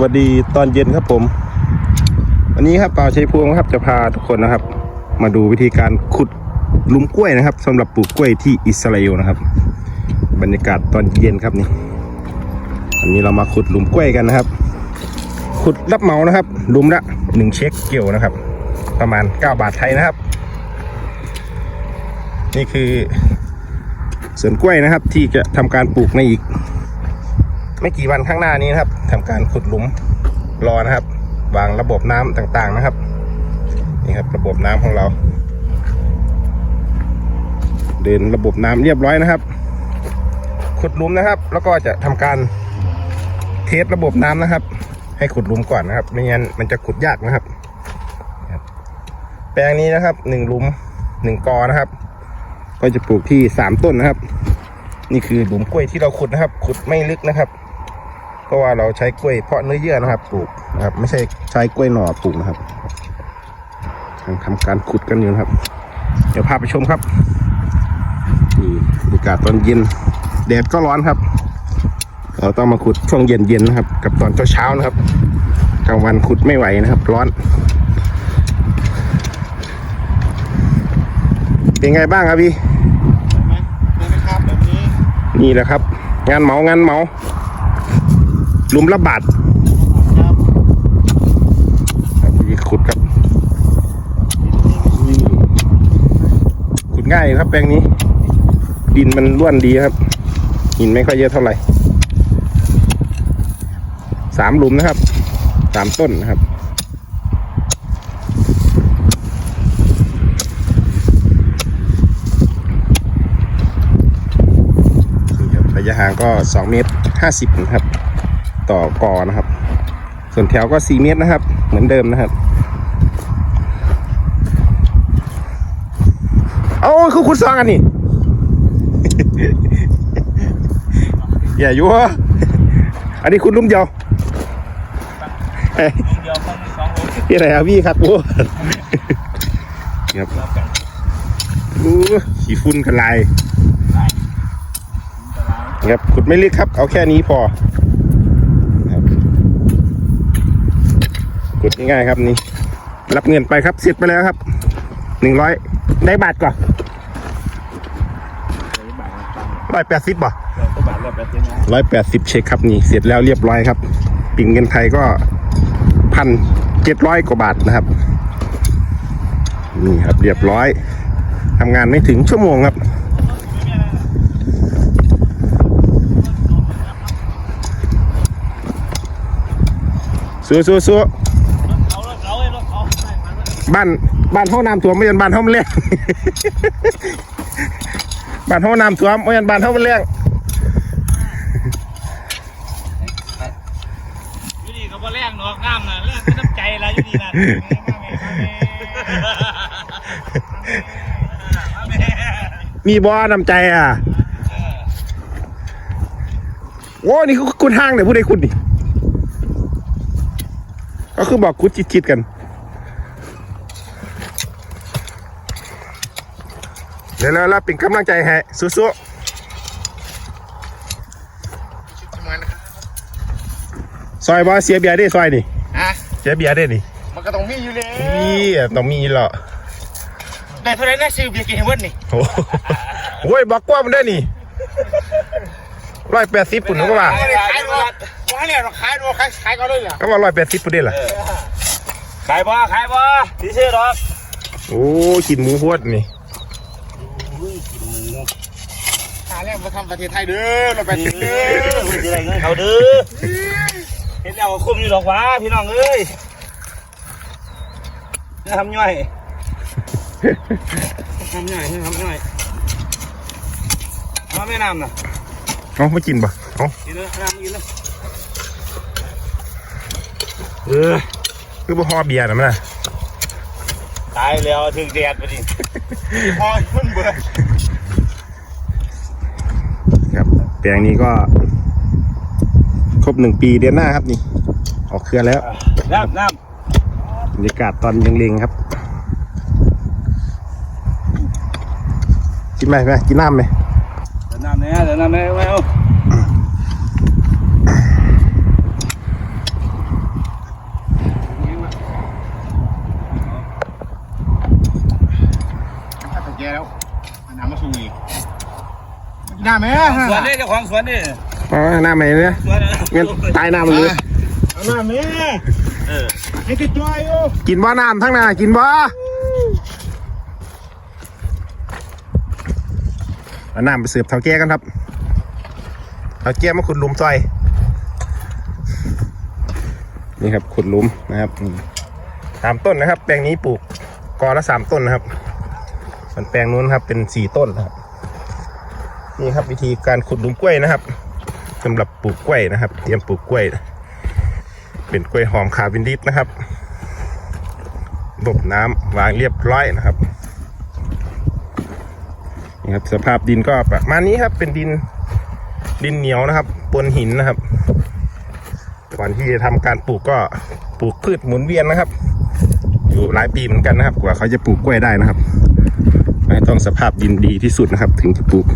วัสดีตอนเย็นครับผม วันนี้ครับป่าวชัยพวงครับจะพาทุกคนนะครับ มาดูวิธีการขุดหลุมกล้วยนะครับสำหรับปลูกกล้วยที่อิสราเอลนะครับ บรรยากาศตอนเย็นครับนี่อันนี้เรามาขุดหลุมกล้วยกันนะครับ ขุดรับเหมานะครับหลุมละหนึ่งเช็คเกี่ยวนะครับ ประมาณ 9 บาทไทยนะครับ นี่คือสวนกล้วยนะครับที่จะทำการปลูกในอีก ไม่กี่วันข้างหน้านี้นะครับทำการขุดหลุมรอนะครับ วางระบบน้ำต่างๆนะครับ นี่ครับ ระบบน้ำของเรา เดินระบบน้ำเรียบร้อยนะครับ ขุดหลุมนะครับ แล้วก็จะทำการเทสระบบน้ำนะครับ ให้ขุดหลุมก่อนนะครับ ไม่งั้นมันจะขุดยากนะครับ แปลงนี้นะครับหนึ่งหลุมหนึ่งกอนะครับ ก็จะปลูกที่สามต้นนะครับ นี่คือหลุมกล้วยที่เราขุดนะครับ ขุดไม่ลึกนะครับ เพราะว่าเราใช้กล้วยเพาะเนื้อเยื่อนะครับ ปลูกนะครับ ไม่ใช่ใช้กล้วยหน่อปลูกนะครับกำลังทำการขุดกันอยู่นะครับ เดี๋ยวพาไปชมครับนี่บรรยากาศตอนเย็นแดดก็ร้อนครับ เราต้องมาขุดช่วงเย็นๆนะครับ กับตอนเช้าๆนะครับกลางวันขุดไม่ไหวนะครับ ร้อน เป็นไงบ้างครับพี่ไหมเป็นไหมครับแบบนี้นี่แหละครับ งานเหมางานเหมาห ลุมละบาทครับขุดครับ ขุดง่ายครับแปลงนี้ ดินมันร่วนดีครับ หินไม่ค่อยเยอะเท่าไหร่สามหลุมนะครับสามต้นนะครับนี่ครับระยะห่างก็ 2 เมตร 50 นะครับ ต่อกอนะครับ ส่วนแถวก็ 4 เมตรนะครับ เหมือนเดิมนะครับ เอาคือคุณซองอันนี้อย่ายั่วอันนี้คุณลุ่มเดียวเอ้ยเดียวต้องสองโลพี่อะไรครับพี่ครับโอ้ครับแล้วกันอู้ขี้ฝุ่นกันลายครับขุดไม่ลึกครับ เอาแค่นี้พอครับุดง่ายๆครับนี่ รับเงินไปครับเสร็จไปแล้วครับหนึ่งร้อยได้บาทก่อนร้อยแปดสิบบ่ร้อยแปดสิบเช็คครับนี่เสร็จแล้วเรียบร้อยครับปิ่งเงินไทยก็พันเจ็ดร้อยกว่าบาทนะครับนี่ครับเรียบร้อยทำงานไม่ถึงชั่วโมงครับสู้สู้สู้ บ้านบ้านห้องน้ำท่วมไม่ยันบ้านห้องมันแรงบ้านห้องน้ำท่วมไม่ยันบ้านห้องมันแรงอยู่ดีก็บ่แรงเนาะงามนะแรงเป็นน้ำใจละอยู่ดีน่ะมีบ่อนำใจอะโอ้นี่คุณห้างเนี่ยผู้ใดคุณนี่ก็คือบอกคุณจิตๆกัน ดี๋ยวแล้วเป็นกำลังใจให้สู้ๆซอยบอเสียเบียร์ได้ซอยนี่ฮะเสียเบียร์ได้นี่มันก็ต้องมีอยู่แล้วนี่ต้องมีเหรอได้เท่าไรนะซื้อเบียร์กินให้เบิดนี่โอ้โหโอ้ยบอกกว่ามันได้นี่ร้อยแปดสิบปุ่นก็ว่าขายบ่ว่าเนี่ยขายบ่ขายขายก็เลยอะก็ว่าร้อยแปดสิบปุ่นได้เหรอขายบ่ขายบ่ที่ซื้อหรอกโอ้กินหมูพวดนี่ หาเรื่องมาทำประเทศไทยเด้อเราไปเด้อไม่ได้เงินเขาเด้อเห็นแล้วก็คุ้มอยู่ดอกหวาพี่น้องเอ้ยจะทำย่อยทำย่อยทำย่อยเอาแม่น้ำน่ะเอาไม่กินป่ะเอากินเลยน้ำกินเลยเออคือบ่ฮอเบียร์นะมันนะ ตายแล้วถึงแดดไปดิพอขึ้นเบื่อครับแปลงนี้ก็ ครบหนึ่งปีเดือนหน้าครับนี่ ออกเครือแล้วน้ำน้บรรยากาศตอนยังเลงครับ กินไหมไหมกินน้ำไหมำเดี๋ยวน้ำเนี่ยเดี๋ยวน้ำเนี่ยไม่เอา หน้าแม่สวนนี่เจ้าของสวนนี่อ๋อหน้าใหม่เนี่ยสวนงั้นตายหน้ามันเลยเอาหน้าแม่เออให้ติดจอยอยู่กินบ่น้ำทั้งหน้ากินบ่เอาน้ำไปเสิร์ฟเท่าแก่กันครับเท่าแก่มาขุดหลุมซอย นี่ครับขุดหลุมนะครับอืมสามต้นนะครับ แปลงนี้ปลูกกอละสามต้นนะครับส่วนแปลงนู้นครับเป็นสี่ต้นนะครับ นี่ครับวิธีการขุดหลุมกล้วยนะครับสำหรับปลูกกล้วยนะครับ เตรียมปลูกกล้วย เป็นกล้วยหอมคาวินดิสนะครับบบน้ำวางเรียบร้อยนะครับนี่ครับสภาพดินก็ประมาณนี้ครับ เป็นดินดินเหนียวนะครับปนหินนะครับก่อนที่จะทำการปลูกก็ปลูกพืชหมุนเวียนนะครับ อยู่หลายปีเหมือนกันนะครับ กว่าเขาจะปลูกกล้วยได้นะครับไม่ต้องสภาพดินดีที่สุดนะครับ ถึงจะปลูก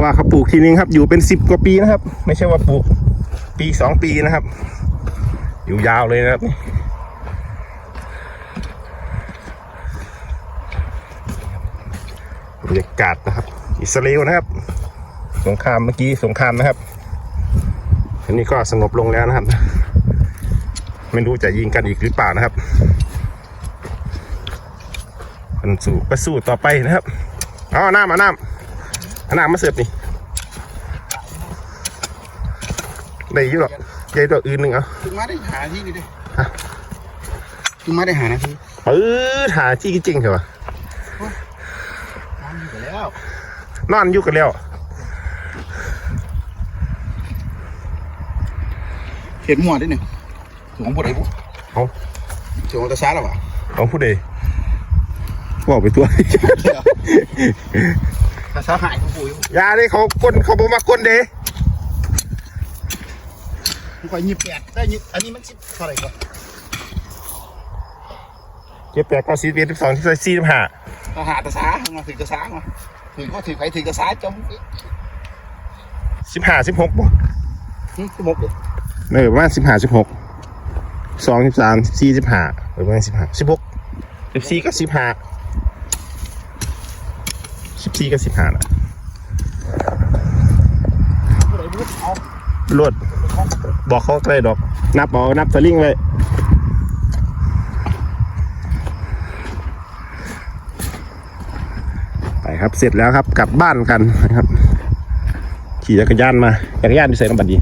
ว่าเขาปลูกทีนึงครับ อยู่เป็นสิบกว่าปีนะครับ ไม่ใช่ว่าปลูกปีสองปีนะครับ อยู่ยาวเลยนะครับ บรรยากาศนะครับ อิสราเอลนะครับ สงครามเมื่อกี้สงครามนะครับอันนี้ก็สงบลงแล้วนะครับ ไม่รู้จะยิงกันอีกหรือเปล่านะครับมันสู้ก็สู้ต่อไปนะครับ เอาน้ำมาน้ำเอา น้ำมาเสิร์ฟนี่ได้อยุ่หรอกใหญ่ตัวอื่นหนึ่งเอาถึงมาได้หาที่นี่ดิถึงมาได้หานาทีเออหาที่จริงเหรอวะน้ำอยู่ไปแล้วนอนอยู่กันแล้วเห็นหัวได้หนึ่งถุงของผู้ใดผู้เอาถุงของตาช้าหรอวะเอาผู้ใดบอกไปตัว ตาช้าหายของผู้อยู่ยาดิเขาก้นเขาบอกมาก้นเด้มันก็ยี่แปดได้ยี่อันนี้มันสิบเท่าไหร่ก่อนเจ็ดแปดเก้าสิบเอ็ดสิบสองสิบสามสี่สิบห้าตาหาตาช้ามาถึงตาช้ามาถึงก็ถึงใครถึงตาช้าจมสิบห้าสิบหกบ่สิบหกเลยเออประมาณสิบห้าสิบหกสองสิบสามสิบสี่สิบห้าเออประมาณสิบห้าสิบหกสิบสี่ก็สิบห้า สิบสี่ก็สิบห้าน่ะรวดบอกเขาใกล้ดอก นับเอานับสลิงเลยไปครับเสร็จแล้วครับกลับบ้านกันนะครับ ขี่จักรยานมาจักรยานที่ใส่น้ำบัตรดี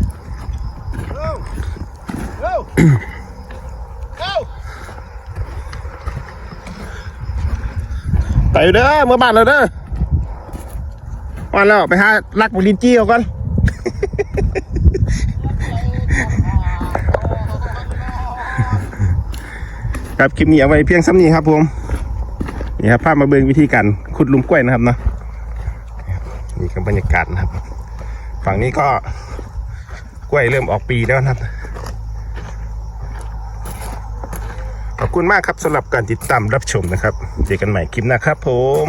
ไปเด้อเมื่อบ้านเราเด้อ วันแล้วไปหาลักบุลินจี้เอาก่อนครับคลิปนี้เอาไว้เพียงซ้ำนี้ครับผมนี่ครับภาพมาเบิ่งวิธีการขุดลุมกล้วยนะครับนะนี่ก็บรรยากาศนะครับ ฝั่งนี้ก็กล้วยเริ่มออกปีแล้วนะครับ ขอบคุณมากครับสำหรับการติดตามรับชมนะครับ เจอกันใหม่คลิปหน้าครับผม